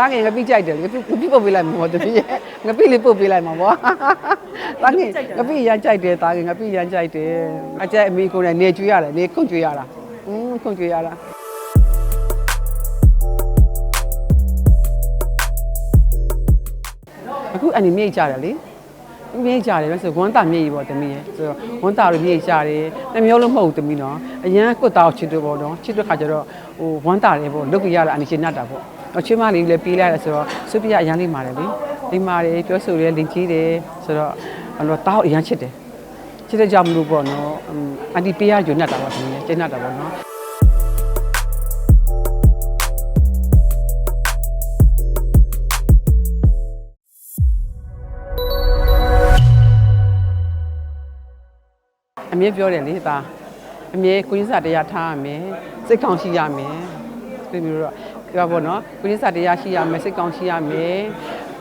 သားငယ်ငပိကြိုက်တယ်လေငပိငပိပုတ်ပေးလိုက်မှာပေါ့တပည့်ရဲ့ငပိလေးပုတ်ပေးလိုက်မှာပေါ့သားငယ်ငပိရမ်းကြိုက်တယ်သားငယ်ငပိရမ်းကြိုက်တယ်အကျက်အမိကိုယ်နဲ့နေကျွေးရတယ်နေခုန်ကျွေးရတာอืมခုန်ကျွေးရတာအခုအနေမြိတ်ကြတယ်လေမြိတ်ကြတယ်ဆိုဝမ်းတာမြိတ်ပေါ့တမီးရဲ့ဆိုတော့ဝမ်းတာလို့မြိတ်ကြတယ်နှမျိုးလုံးမဟုတ်ဘူးတမီးနော်အရန်ကွတ်တောက်ချစ်တော့ပေါ့နော်ချစ်တဲ့ခါကျတော့ဟိုဝမ်းတာတယ်ပေါ့လုတ်ကြရတာအနေချင်းတ်တာပေါ့ အချင်းမလေးလည်းပြေးလိုက်ရဆိုတော့စုပြအရန်လေးမာတယ်လေလိမာတယ်ပြောဆိုတယ်လင်ကြီးတယ်ဆိုတော့အဲ့တော့တောက်အရန်ချစ်တယ်ချစ်တဲ့ကြောင့်မလို့ပေါ့နော်အန်တီပေးရယူနှက်တာပေါ့တမီးရဲ့ကျင်းတ်တာပေါ့နော်အမြဲပြောတယ်လေသားအမြဲကိုရင်းစာတရားထားရမယ်စိတ်ကောင်းရှိရမယ်ဒီမျိုးတော့ ပြောပါတော့ကိုရင်းစာတရားရှိရမယ်စိတ်ကောင်းရှိရမယ်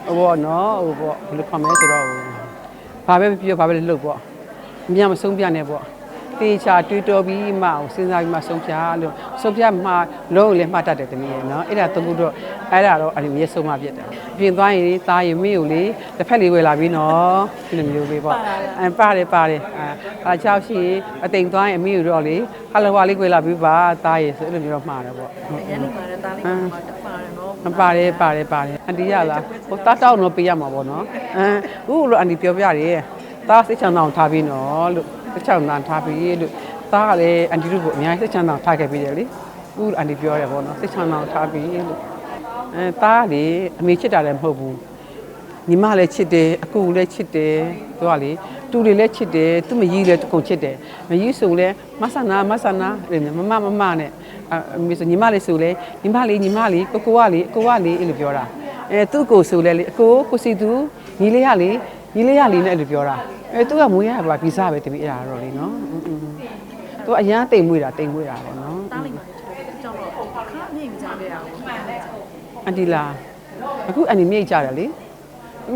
ဟိုပေါ့နော်ဟိုပေါ့ဘယ်လိုခေါ်မလဲဆိုတော့ဘာပဲပြောဘာပဲလုပ်ပေါ့အမြမဆုံးပြနဲ့ပေါ့တေချာတွေးတော်ပြီးမှစဉ်းစားပြီးမှဆုံးဖြတ်လို့ဆုံးဖြတ်မှလုံးလည်းမှတ်တတ်တယ်တမီးရဲ့နော်အဲ့ဒါသုံးခုတော့အဲ့ဒါတော့အရင်မြေဆုံးမပြစ်တယ်ပြင်သွားရင်သားရင်မေကိုလေတစ်ဖက်လေးဝယ်လာပြီးနော်ဒီလိုမျိုးလေးပေါ့အဲပါတယ်ပါတယ်အဲအားချောက်ရှိအတိမ်သွားရင်အမေကိုတော့လေဟလဝါလေးဝယ်လာပြီးပါသားရင်ဆိုအဲ့လိုမျိုးတော့မှားတယ်ပေါ့ရန်နေမှာ လည်းတားလေးမှာတပါတယ်နော်မပါတယ်ပါတယ်ပါတယ်အန်တီရလားဟိုတားတောက်တော့ပေးရမှာပေါ့နော်အမ်ဥလို့အန်တီပြောပြတယ်သားစိတ်ချမ်းသာအောင်ထားပြီးနော်လို့စိတ်ချမ်းသာထားပြီးလို့သားကလည်းအန်တီတို့ကိုအများကြီးစိတ်ချမ်းသာအောင်ထားခဲ့ပြီးတယ်လေဥအန်တီပြောတယ်ပေါ့နော်စိတ်ချမ်းသာအောင်ထားပြီးလို့အဲသားကလေအမေချစ်တာလည်းမဟုတ်ဘူး ညီမလည်းချစ်တယ်အကူလည်းချစ်တယ်သူကလေတူတွေလည်းချစ်တယ်သူမကြီးလည်းကုန်ချစ်တယ်မကြီးဆိုလည်းမဆနာမဆနာအဲ့လိုမမမမနဲ့အမေဆိုညီမလေးဆိုလည်းညီမလေးညီမလေးကိုကိုကလေကိုကလေအဲ့လိုပြောတာအဲသူ့ကိုဆိုလည်းလေအကိုကိုစီသူညီလေးရလေညီလေးရလေနဲ့အဲ့လိုပြောတာအဲသူကမွေးရပါဗီဇပဲတပည့်အဲ့ဒါတော့လေနော်သူအရန်တိမ်မွေးတာတိမ်မွေးတာပေါ့နော်တားလေးမှာကြောက်တော့ခါမြင့်ကြခဲ့ရအောင်အန်တီလာအခုအန်တီမြိတ်ကြတယ်လေ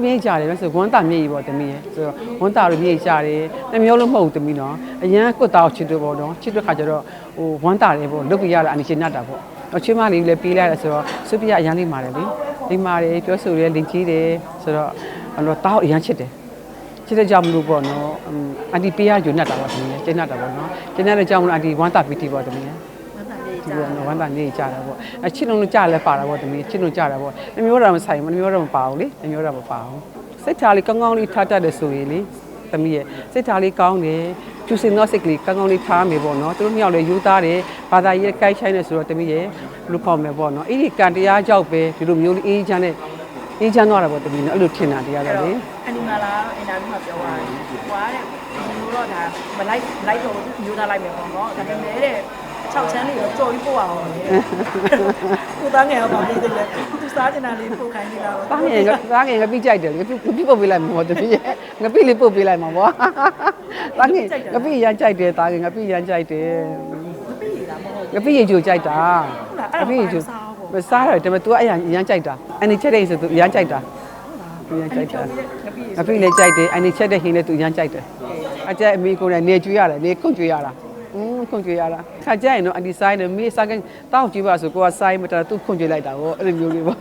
မြိတ်ကြတယ်ဆိုဝမ်းတာမြိတ်ပေါ့တမီးရဲ့ဆိုတော့ဝမ်းတာလို့မြိတ်ကြတယ်နှမျိုးလုံးမဟုတ်ဘူးတမီးနော်အရန်ကွတ်တောက်ချစ်တော့ပေါ့နော်ချစ်တဲ့ခါကျတော့ဟိုဝမ်းတာတယ်ပေါ့လုတ်ကြရတာအန်တီချင်းတ်တာပေါ့အချင်းမလေးလည်းပြေးလိုက်ရဆိုတော့စုပြအရန်လေးမာတယ်လေလိမာတယ်ပြောဆိုတယ်လင်ကြီးတယ်ဆိုတော့အဲ့တော့တောက်အရန်ချစ်တယ်ချစ်တဲ့ကြောင့်မလို့ပေါ့နော်အန်တီပေးရယူနှက်တာပေါ့တမီးရဲ့ကျင်းတ်တာပေါ့နော်ကျင်းတဲ့ကြောင့်မလို့အန်တီဝမ်းတာပီတီပေါ့တမီးရဲ့မ တန်လေးကြဒီကဝမ်းသာနေကြတာပေါ့အချစ်လုံးလုံးကြလဲပါတာပေါ့တမီးချစ်လုံးကြတာပေါ့နှမျိုးတော့မဆိုင်ဘူးနှမျိုးတော့မပါဘူးလေနှမျိုးတော့မပါဘူးစိတ်ထားလေးကောင်းကောင်းလေးထားတတ်တယ်ဆိုရင်လေတမီးရဲ့စိတ်ထားလေးကောင်းတယ်ကျူစင်သောစိတ်ကလေးကောင်းကောင်းလေးထားမယ်ပေါ့နော်သူတို့မြောက်လေယူသားတယ်ဘာသာရေးကိုက်ချိုင်းနေဆိုတော့တမီးရဲ့ဘယ်လိုခေါ်မယ်ပေါ့နော်အဲ့ဒီကံတရားကြောက်ပဲဒီလိုမျိုးလေးအေးချမ်းနဲ့အေးချမ်းသွားတာပေါ့တမီးနော်အဲ့လိုထင်တာတရားတော့လေအနီမာလာအင်တာဗျူးမှာပြောသွားတယ်။ဟွာတဲ့ဒီလိုတော့ဒါမလိုက်လိုက်တော့မျိုးသားလိုက်မယ်ပေါ့နော်။ဒါပေမဲ့တဲ့ 6ချမ်းလေးတော့ကြော်ပြီးပို့အောင်လေ။ကိုသားငယ်တော့မပြီးသေးလေ။သူစားချင်တာလေးပို့ခိုင်းနေတာပေါ့ သားငယ်ကသားငယ်ငပိကြိုက်တယ်လေငပိပုတ်ပေးလိုက်မှာပေါ့တပည့်ရဲ့ငပိလေးပုတ်ပေးလိုက်မှာပေါ့သားငယ်ငပိရမ်းကြိုက်တယ်သားငယ်ငပိရမ်းကြိုက်တယ် ။မပြီးတာမဟုတ် ငပိရေချိုကြိုက်တာ ဟုတ်လားအဲ့ဒါ ရေချို စားဖို့ မစားတယ်ဒါပေမဲ့ तू အရန်ရမ်းကြိုက်တာအနေချက်တဲ့ဆို तू ရမ်းကြိုက်တာ तू ရမ်းကြိုက်တာ ငပိ ငပိလည်းကြိုက်တယ်အနေချက်တဲ့ဟင်းလည်း तू ရမ်းကြိုက်တယ်အကျက်အမေကိုယ်နဲ့နေကျွေးရတယ်နေခုန်ကျွေးရတာอืม ခုန်ကျွေးရတာခါကြရင်တော့အန်တီဆိုင်တယ်မေးစားကန်တောက်ကြည့်ပါဆိုကိုကဆိုင်မတသူခုန်ကျွေးလိုက်တာပေါ့အဲ့လိုမျိုးလေးပေါ့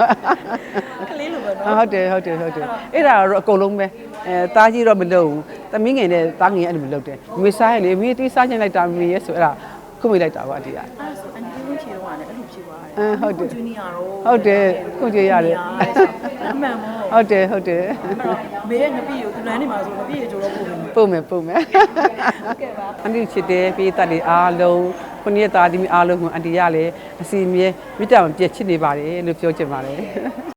ကလေးလိုပဲအာနော်ဟုတ်တယ်ဟုတ်တယ်ဟုတ်တယ်အဲ့ဒါတော့အကုန်လုံးပဲအဲတားကြီးတော့မလုပ်ဘူးသမီးငယ်နဲ့တားငယ်အဲ့လိုမလုပ်တယ်မေစားရင်လေမေတီးစားချင်လိုက်တာမေရဲ့ဆိုအဲ့ဒါခုမိလိုက်တာပါအတီးကအဲ့ဆိုအန်တီဝင်ဖြေတော့လည်းအဲ့လိုဖြေသွားတယ်အင်းဟုတ်တယ်ဂျူနီယာတော့ဟုတ်တယ်ခုန်ကျွေးရတယ်အမှန်မို့ဟုတ်တယ်ဟုတ်တယ်အဲ့တော့မေရဲ့ငပိကိုသူ လမ်းနေမှာဆိုငပိရေကြိုတော့ပို့ပြီပုံမယ်ပုံမယ်ဟုတ်ကဲ့ပါအန်တီချစ်တယ်ပေးတတ်တယ်အားလုံးခုနှစ်သားသမီးအားလုံးကိုအန်တီရလည်းအစီအမြဲမိတ္တမပြည့်ချစ်နေပါတယ်လို့ပြောချင်ပါတယ်